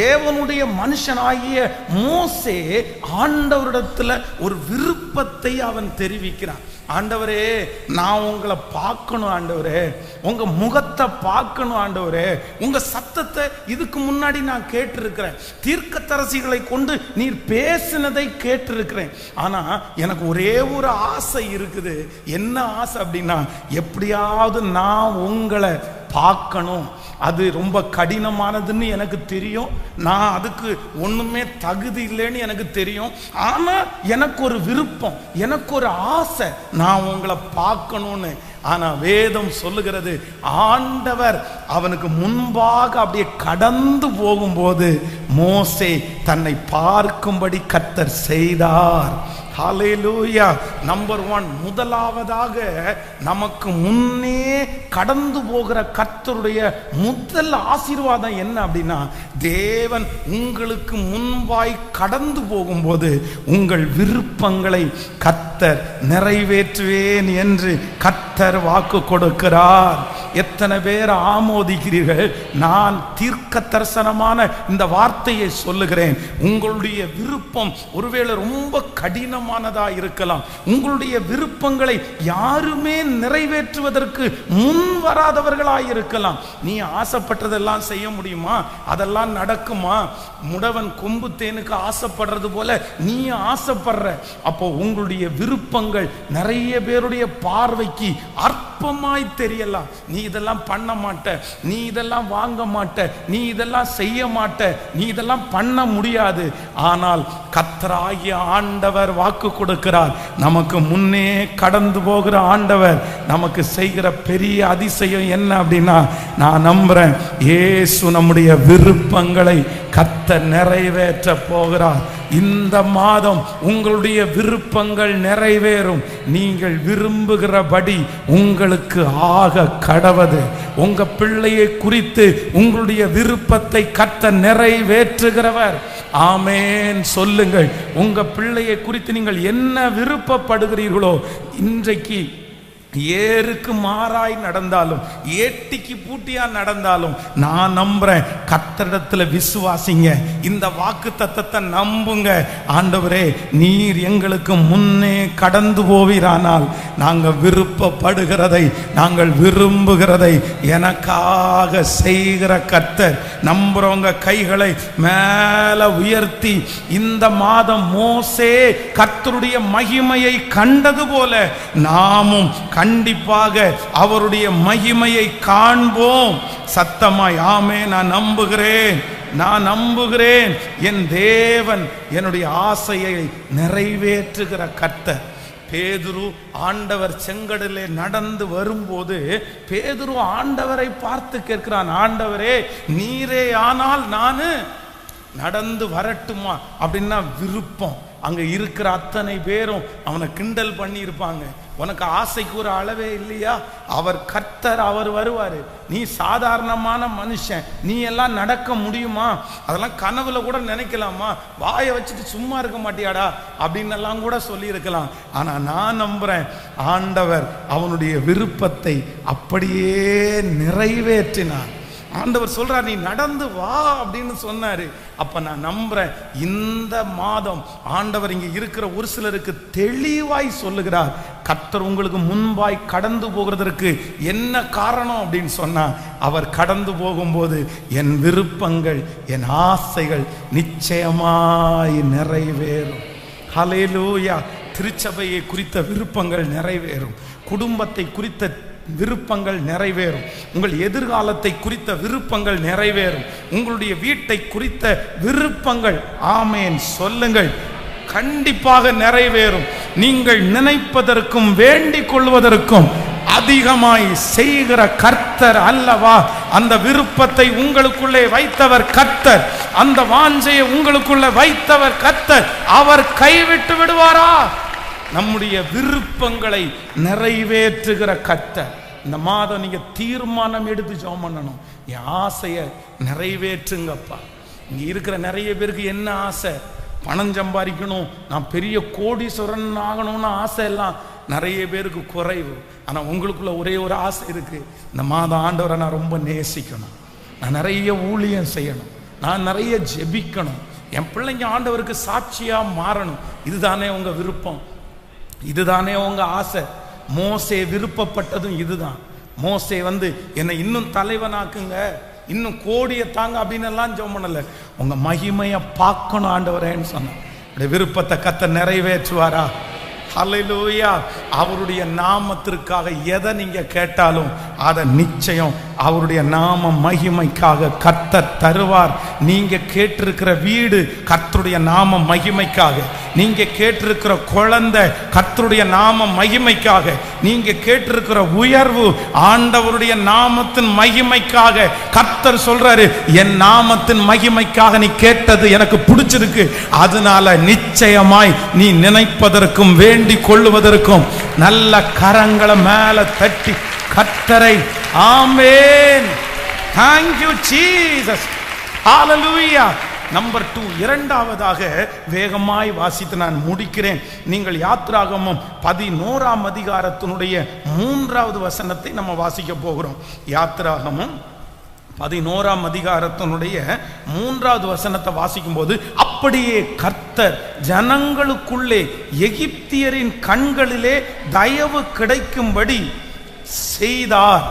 தேவனுடைய மனுஷனாகிய மோசே ஆண்டவரிடத்துல ஒரு விருப்பத்தை அவன் தெரிவிக்கிறான். ஆண்டவரே நான் உங்களை பார்க்கணும் ஆண்டவரே. உங்க முகத்தை பார்க்கணும் ஆண்டவரே. உங்க சத்தத்தை இதுக்கு முன்னாடி நான் கேட்டிருக்கிறேன். தீர்க்கத்தரசிகளை கொண்டு நீர் பேசினதை கேட்டிருக்கிறேன். ஆனா எனக்கு ஒரே ஒரு ஆசை இருக்குது. என்ன ஆசை அப்படின்னா எப்படியாவது நான் உங்களை பார்க்கணும். அது ரொம்ப கடினமானதுன்னு எனக்கு தெரியும். நான் அதுக்கு ஒன்றுமே தகுதி இல்லைன்னு எனக்கு தெரியும். ஆனால் எனக்கு ஒரு விருப்பம் எனக்கு ஒரு ஆசை நான் உங்களை பார்க்கணும்னு. ஆனால் வேதம் சொல்லுகிறது ஆண்டவர் அவனுக்கு முன்பாக அப்படியே கடந்து போகும்போது மோசே தன்னை பார்க்கும்படி கத்தர் செய்தார். ஹலேலூயா நம்பர் ஒன் முதலாவதாக நமக்கு முன்னே கடந்து போகிற கர்த்தருடைய முதல் ஆசீர்வாதம் என்ன அப்படின்னா தேவன் உங்களுக்கு முன்பாய் கடந்து போகும்போது உங்கள் விருப்பங்களை கத்தர் நிறைவேற்றுவேன் என்று கத்தர் வாக்கு கொடுக்கிறார். எத்தனை பேர் ஆமோதிக்கிறீர்கள்? நான் தீர்க்க தரிசனமான இந்த வார்த்தையை சொல்லுகிறேன். உங்களுடைய விருப்பம் ஒருவேளை ரொம்ப கடினம் கடினமானதா இருக்கலாம். உங்களுடைய விருப்பங்களை யாருமே நிறைவேற்றுவதற்கு முன் வராதவர்களாய் இருக்கலாம். நீ ஆசைப்பட்டதெல்லாம் செய்ய முடியுமா? அதெல்லாம் நடக்குமா? முடவன் கொம்பு தேனுக்கு ஆசைப்படுறது போல நீ ஆசைப்படுற. அப்போ உங்களுடைய விருப்பங்கள் நிறைய பேருடைய பார்வைக்கு அற்பமாய் தெரியலாம். நீ இதெல்லாம் பண்ண மாட்ட. நீ இதெல்லாம் வாங்க மாட்ட. நீ இதெல்லாம் செய்ய மாட்ட. நீ இதெல்லாம் பண்ண முடியாது. ஆனால் கத்தராகிய ஆண்டவர் வாக்கு கொடுக்கிறார். நமக்கு முன்னே கடந்து போகிற ஆண்டவர் நமக்கு செய்கிற பெரிய அதிசயம் என்ன அப்படின்னா நான் நம்புறேன் ஏசு நம்முடைய விருப்பங்களை கத்த நிறைவேற்ற போகிறார். இந்த மாதம் உங்களுடைய விருப்பங்கள் நிறைவேறும். நீங்கள் விரும்புகிறபடி உங்களுக்கு ஆக கடவது உங்க பிள்ளையை குறித்து உங்களுடைய விருப்பத்தை கத்த நிறைவேற்றுகிறவர். ஆமேன். சொல்லுங்கள். உங்க பிள்ளையை குறித்து நீங்கள் என்ன விருப்பப்படுகிறீர்களோ இன்றைக்கு ஏருக்கு மாறாய் நடந்தாலும் ஏட்டிக்கு பூட்டியா நடந்தாலும் நான் நம்புறேன் கத்தடத்துல விசுவாசிங்க. இந்த வாக்கு தத்தத்தை நம்புங்க. ஆண்டவரே நீர் எங்களுக்கு முன்னே கடந்து போவீரானால் நாங்கள் விருப்பப்படுகிறதை நாங்கள் விரும்புகிறதை எனக்காக செய்கிற கத்தர் நம்புறவங்க கைகளை மேல உயர்த்தி இந்த மாதம் மோசே கத்தருடைய மகிமையை கண்டது போல நாமும் கண்டிப்பாக அவருடைய மகிமையை காண்போம். சத்தமாய் ஆமே நான் நம்புகிறேன் நான் நம்புகிறேன். என் தேவன் என்னுடைய ஆசையை நிறைவேற்றுகிற கர்த்தர். பேதுரு ஆண்டவர் செங்கடலே நடந்து வரும்போது பேதுரு ஆண்டவரை பார்த்து கேட்கிறான் ஆண்டவரே நீரே ஆனால் நானு நடந்து வரட்டுமா? அப்படின்னா விருப்பம். அங்க இருக்கிற அத்தனை பேரும் அவனை கிண்டல் பண்ணி இருப்பாங்க உனக்கு ஆசைக்கு ஒரு அளவே இல்லையா? அவர் கர்த்தர் அவர் வருவார். நீ சாதாரணமான மனுஷன். நீ எல்லாம் நடக்க முடியுமா? அதெல்லாம் கனவுல கூட நினைக்கலாமா? வாயை வச்சுட்டு சும்மா இருக்க மாட்டியாடா? அப்படின்னு எல்லாம் கூட சொல்லியிருக்கலாம். ஆனால் நான் நம்புறேன் ஆண்டவர் அவனுடைய விருப்பத்தை அப்படியே நிறைவேற்றினார். ஆண்டவர் சொல்றார் நீ நடந்து வா அப்படின்னு சொன்னாரு. அப்ப நான் நம்புறேன் இந்த மாதம் ஆண்டவர் இங்க இருக்கிற ஒரு சிலருக்கு தெளிவாய் சொல்லுகிறார் கர்த்தர் உங்களுக்கு முன்பாய் கடந்து போகிறதற்கு என்ன காரணம்? அப்படின்னு சொன்னா அவர் கடந்து போகும்போது என் விருப்பங்கள் என் ஆசைகள் நிச்சயமாய் நிறைவேறும். ஹலேலூயா திருச்சபையை குறித்த விருப்பங்கள் நிறைவேறும். குடும்பத்தை குறித்த விருப்பங்கள் நிறைவேறும். உங்கள் எதிர்காலத்தை குறித்த விருப்பங்கள் நிறைவேறும். உங்களுடைய வீட்டை குறித்த விருப்பங்கள் ஆமேன் சொல்லுங்கள். கண்டிப்பாக நிறைவேறும். நீங்கள் நினைப்பதற்கும் வேண்டிக் கொள்வதற்கும் அதிகமாய் செய்கிற கர்த்தர் அல்லவா? அந்த விருப்பத்தை உங்களுக்குள்ளே வைத்தவர் கர்த்தர். அந்த வாஞ்சையை உங்களுக்குள்ளே வைத்தவர் கர்த்தர். அவர் கைவிட்டு விடுவாரா? நம்முடைய விருப்பங்களை நிறைவேற்றுகிற கத்த இந்த மாதம் நீங்க தீர்மானம் எடுத்து ஜெபம் பண்ணணும். என் ஆசையை நிறைவேற்றுங்கப்பா. இங்க இருக்கிற நிறைய பேருக்கு என்ன ஆசை? பணம் சம்பாதிக்கணும். நான் பெரிய கோடீஸ்வரன் ஆகணும்னு ஆசை எல்லாம் நிறைய பேருக்கு குறைவு. ஆனால் உங்களுக்குள்ள ஒரே ஒரு ஆசை இருக்கு. இந்த மாதம் ஆண்டவரை நான் ரொம்ப நேசிக்கணும். நான் நிறைய ஊழியம் செய்யணும். நான் நிறைய ஜெபிக்கணும். என் பிள்ளைங்க ஆண்டவருக்கு சாட்சியாக மாறணும். இதுதானே உங்கள் விருப்பம். இதுதானே உங்க ஆசை? மோசே விருப்பப்பட்டதும் இதுதான். மோசே வந்து என்னை இன்னும் தலைவனாக்குங்க. இன்னும் கோடியை தாங்க அப்படின்னு எல்லாம் ஜெபம் பண்ணல. உங்க மகிமையை பார்க்கணும் ஆண்டவரேன்னு சொன்னேன் விருப்பத்தை கத்த நிறைவேற்றுவாரா? ஹalleluya. அவருடைய நாமத்திற்காக எதை நீங்க கேட்டாலும் அதை நிச்சயம் அவருடைய நாம மகிமைக்காக கத்த தருவார். நீங்க கேட்டிருக்கிற வீடு கர்த்தருடைய நாம மகிமைக்காக. நீங்க கேட்டிருக்கிற குழந்தை கர்த்தருடைய நாம மகிமைக்காக. நீங்க கேட்டிருக்கிற உயர்வு ஆண்டவருடைய நாமத்தின் மகிமைக்காக. கர்த்தர் சொல்றாரு என் நாமத்தின் மகிமைக்காக நீ கேட்டது எனக்கு பிடிச்சிருக்கு. அதனால நிச்சயமாய் நீ நினைப்பதற்கும் வேண்டிக் கொள்ளுவதற்கும் நல்ல கரங்களை மேல தட்டி கத்தரை ஆமேன். தேங்க்யூ you ஹalleluya நம்பர் டூ இரண்டாவதாக வேகமாய் வாசித்து நான் முடிக்கிறேன். நீங்கள் யாத்ராகமம் பதினோராம் அதிகாரத்தினுடைய மூன்றாவது வசனத்தை நம்ம வாசிக்க போகிறோம். யாத்ராகமம் பதினோராம் அதிகாரத்தினுடைய மூன்றாவது வசனத்தை வாசிக்கும் போது அப்படியே கர்த்தர் ஜனங்களுக்குள்ளே எகிப்தியரின் கண்களிலே தயவு கிடைக்கும்படி செய்தார்.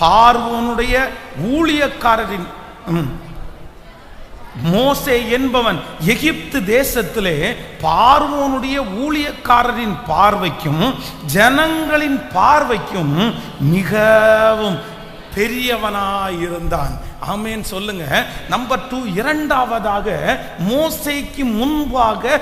பார்வோனுடைய ஊழியக்காரரின். மோசே என்பவன் எகிப்து தேசத்திலே பார்வோனுடைய ஊழியக்காரரின் பார்வைக்கும் ஜனங்களின் பார்வைக்கும் மிகவும் பெரியவனாயிருந்தான் ஆமேன் சொல்லுங்க நம்பர் டூ இரண்டாவதாக மோசைக்கு முன்பாக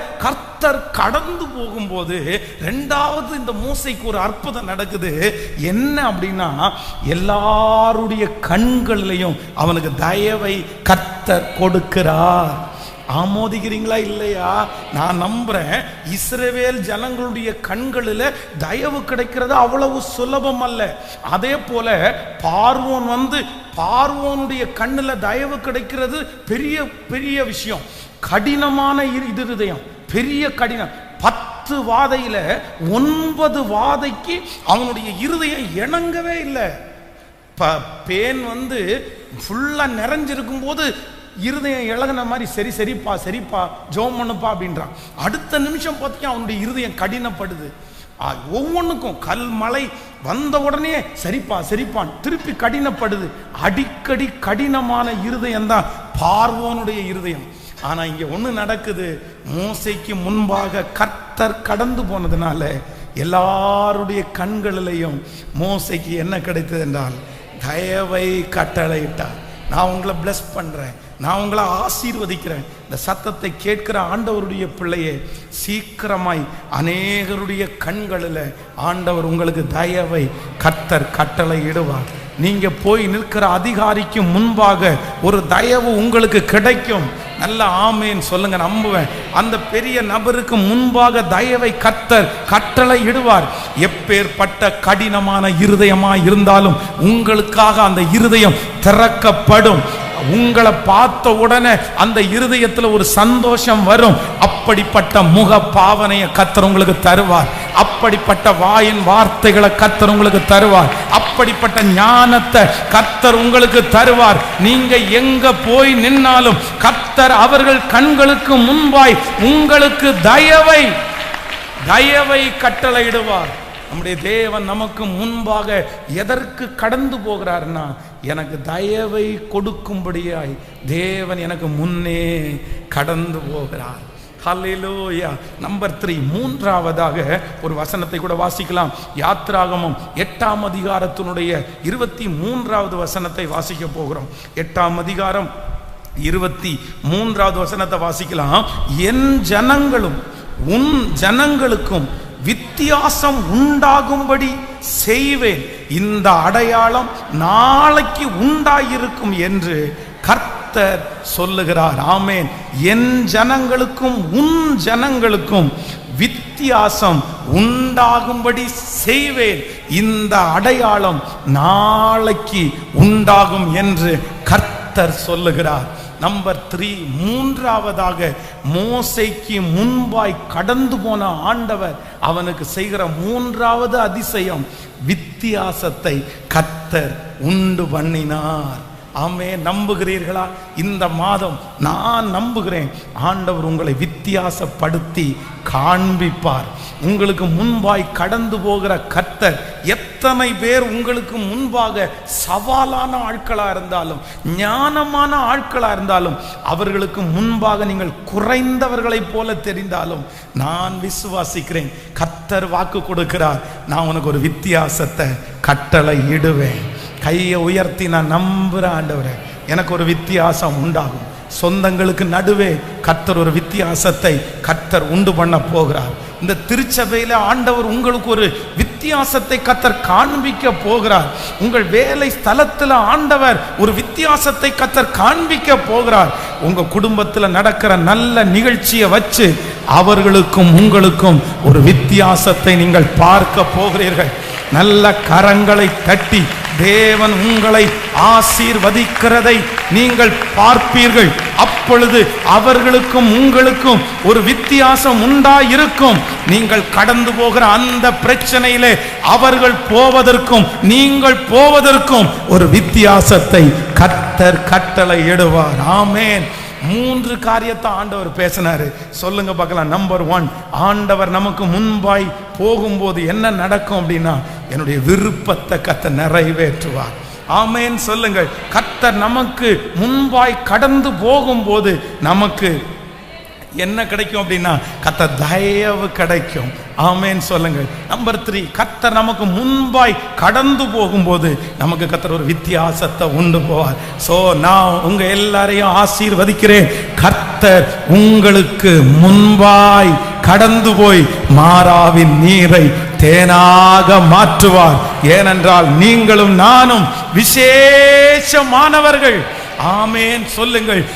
கர்த்தர் கடந்து போகும்போது ரெண்டாவது இந்த மூசைக்கு ஒரு அற்புதம் நடக்குது. என்ன அப்படின்னா எல்லாருடைய கண்களிலையும் அவனுக்கு தயவை கர்த்தர் கொடுக்கிறார். ஆமோதிக்கிறீங்களா இல்லையா? நான் நம்புறேன் இஸ்ரவேல் ஜனங்களுடைய கண்களில் தயவு கிடைக்கிறது அவ்வளவு சுலபம் அல்ல. அதே போல பார்வோன் வந்து பார்வோனுடைய கண்ணில் தயவு கிடைக்கிறது பெரிய பெரிய விஷயம். கடினமான இரு- இது இருதயம். பெரிய கடினம். பத்து வாதையில ஒன்பது வாதைக்கு அவனுடைய இருதயம் இணங்கவே இல்லை. ப பேன் வந்து ஃபுல்லாக நிறைஞ்சிருக்கும் போது இருதயம் இழகுன மாதிரி சரி சரிப்பா சரிப்பா ஜோம் பண்ணுப்பா அப்படின்றான். அடுத்த நிமிஷம் பார்த்தீங்கன்னா அவனுடைய இருதயம் கடினப்படுது. ஒவ்வொன்றுக்கும் கல் மலை வந்த உடனே சரிப்பா சரிப்பான் திருப்பி கடினப்படுது. அடிக்கடி கடினமான இருதயம் தான் பார்வோனுடைய இருதயம். ஆனா இங்க ஒண்ணு நடக்குது. மோசைக்கு முன்பாக கர்த்தர் கடந்து போனதுனால எல்லாருடைய கண்களிலையும் மோசைக்கு என்ன கிடைத்தது என்றால் தயவை கட்டளையிட்டார். நான் உங்களை பிளஸ் பண்றேன். நான் உங்களை ஆசீர்வதிக்கிறேன். இந்த சத்தத்தை கேட்கிற ஆண்டவருடைய பிள்ளையே சீக்கிரமாய் அநேகருடைய கண்களில் ஆண்டவர் உங்களுக்கு தயவை கர்த்தர் கட்டளை இடுவார் நீங்க போய் நிற்கிற அதிகாரிக்கு முன்பாக ஒரு தயவு உங்களுக்கு கிடைக்கும். நல்ல ஆமேன்னு சொல்லுங்க நம்புவேன். அந்த பெரிய நபருக்கு முன்பாக தயவை கத்தர் கட்டளை இடுவார். எப்பேற்பட்ட கடினமான இருதயமா இருந்தாலும் உங்களுக்காக அந்த இருதயம் திறக்கப்படும். உங்களை பார்த்த உடனே அந்த இருதயத்துல ஒரு சந்தோஷம் வரும். அப்படிப்பட்ட முக பாவனையை கத்தர் உங்களுக்கு தருவார். அப்படிப்பட்ட வாயின் வார்த்தைகளை கத்தர் உங்களுக்கு தருவார். அப்படிப்பட்ட ஞானத்தை கர்த்தர் உங்களுக்கு தருவார். நீங்க எங்க போய் நின்னாலும் கர்த்தர் அவர்கள் கண்களுக்கு முன்பாய் உங்களுக்கு தயவை தயவை கட்டளையிடுவார். நம்முடைய தேவன் நமக்கு முன்பாக எதற்கு கடந்து போகிறார்னா எனக்கு தயவை கொடுக்கும்படியாய் தேவன் எனக்கு முன்னே கடந்து போகிறார். ஹalleluya நம்பர் த்ரீ மூன்றாவதாக ஒரு வசனத்தை கூட வாசிக்கலாம். யாத்ராகமம் எட்டாம் அதிகாரத்தினுடைய இருபத்தி மூன்றாவது வசனத்தை வாசிக்க போகிறோம். எட்டாம் அதிகாரம் இருபத்தி மூன்றாவது வசனத்தை வாசிக்கலாம். என் ஜனங்களும் உன் ஜனங்களுக்கும் வித்தியாசம் உண்டாகும்படி செய்வேன். இந்த அடையாளம் நாளைக்கு உண்டாயிருக்கும் என்று கர்த்தர் சொல்லுகிறார் ஆமேன். என் ஜனங்களுக்கும் உன் ஜனங்களுக்கும் வித்தியாசம் உண்டாகும்படி செய்வேன். இந்த அடையாளம் நாளைக்கு உண்டாகும் என்று கர்த்தர் சொல்லுகிறார். நம்பர் த்ரீ மூன்றாவதாக மோசைக்கு முன்பாய் கடந்து போன ஆண்டவர் அவனுக்கு செய்கிற மூன்றாவது அதிசயம் வித்தியாசத்தை கர்த்தர் உண்டு பண்ணினார். ஆமே நம்புகிறீர்களா? இந்த மாதம் நான் நம்புகிறேன். ஆண்டவர் உங்களை வித்தியாசப்படுத்தி காண்பிப்பார். உங்களுக்கு முன்பாய் கடந்து போகிற கர்த்தர் எத்தனை பேர் உங்களுக்கு முன்பாக சவாலான ஆட்களாக இருந்தாலும் ஞானமான ஆட்களாக இருந்தாலும் அவர்களுக்கு முன்பாக நீங்கள் குறைந்தவர்களைப் போல தெரிந்தாலும் நான் விசுவாசிக்கிறேன். கர்த்தர் வாக்கு கொடுக்கிறார். நான் உனக்கு ஒரு வித்தியாசத்தை கட்டளை இடுவேன். கையை உயர்த்தி நான் நம்புகிறேன் ஆண்டவரே எனக்கு ஒரு வித்தியாசம் உண்டாகும். சொந்தங்களுக்கு நடுவே கர்த்தர் ஒரு வித்தியாசத்தை கர்த்தர் உண்டு பண்ண போகிறார். இந்த திருச்சபையில் ஆண்டவர் உங்களுக்கு ஒரு வித்தியாசத்தை கத்தர் காண்பிக்க போகிறார். உங்கள் வேலை ஸ்தலத்தில் ஆண்டவர் ஒரு வித்தியாசத்தை கத்தர் காண்பிக்க போகிறார். உங்கள் குடும்பத்தில் நடக்கிற நல்ல நிகழ்ச்சியை வச்சு அவர்களுக்கும் உங்களுக்கும் ஒரு வித்தியாசத்தை நீங்கள் பார்க்க போகிறீர்கள். நல்ல கரங்களை தட்டி தேவன் உங்களை ஆசீர்வதிக்கிறதை நீங்கள் பார்ப்பீர்கள். அப்பொழுது அவர்களுக்கும் உங்களுக்கும் ஒரு வித்தியாசம் உண்டாயிருக்கும். நீங்கள் கடந்து போகிற அந்த பிரச்சனையிலே அவர்கள் போவதற்கும் நீங்கள் போவதற்கும் ஒரு வித்தியாசத்தை கத்தர் கட்டளை இடுவார் ஆமேன். மூன்று காரியத்தை ஆண்டவர் பேசினாரு. சொல்லுங்க பார்க்கலாம். நம்பர் ஒன் ஆண்டவர் நமக்கு முன்பாய் போகும்போது என்ன நடக்கும் அப்படின்னா என்னுடைய விருப்பத்தை கத்த நிறைவேற்றுவார். ஆமேன்னு சொல்லுங்கள். கத்தர் நமக்கு முன்பாய் கடந்து போகும்போது நமக்கு என்ன கிடைக்கும் அப்படின்னா கத்த தயவு கிடைக்கும். ஆமேன்னு சொல்லுங்கள். நம்பர் த்ரீ கத்தர் நமக்கு முன்பாய் கடந்து போகும்போது நமக்கு கத்தர் ஒரு வித்தியாசத்தை உண்டு போவார். ஸோ நான் உங்க எல்லாரையும் ஆசீர்வதிக்கிறேன். கர்த்தர் உங்களுக்கு முன்பாய் கடந்து போய் மாறாவின் நீரை தேனாக மாற்றுவார். ஏனென்றால் நீங்களும் நானும் விசேஷமானவர்கள். ஆமேன் சொல்லுங்கள்.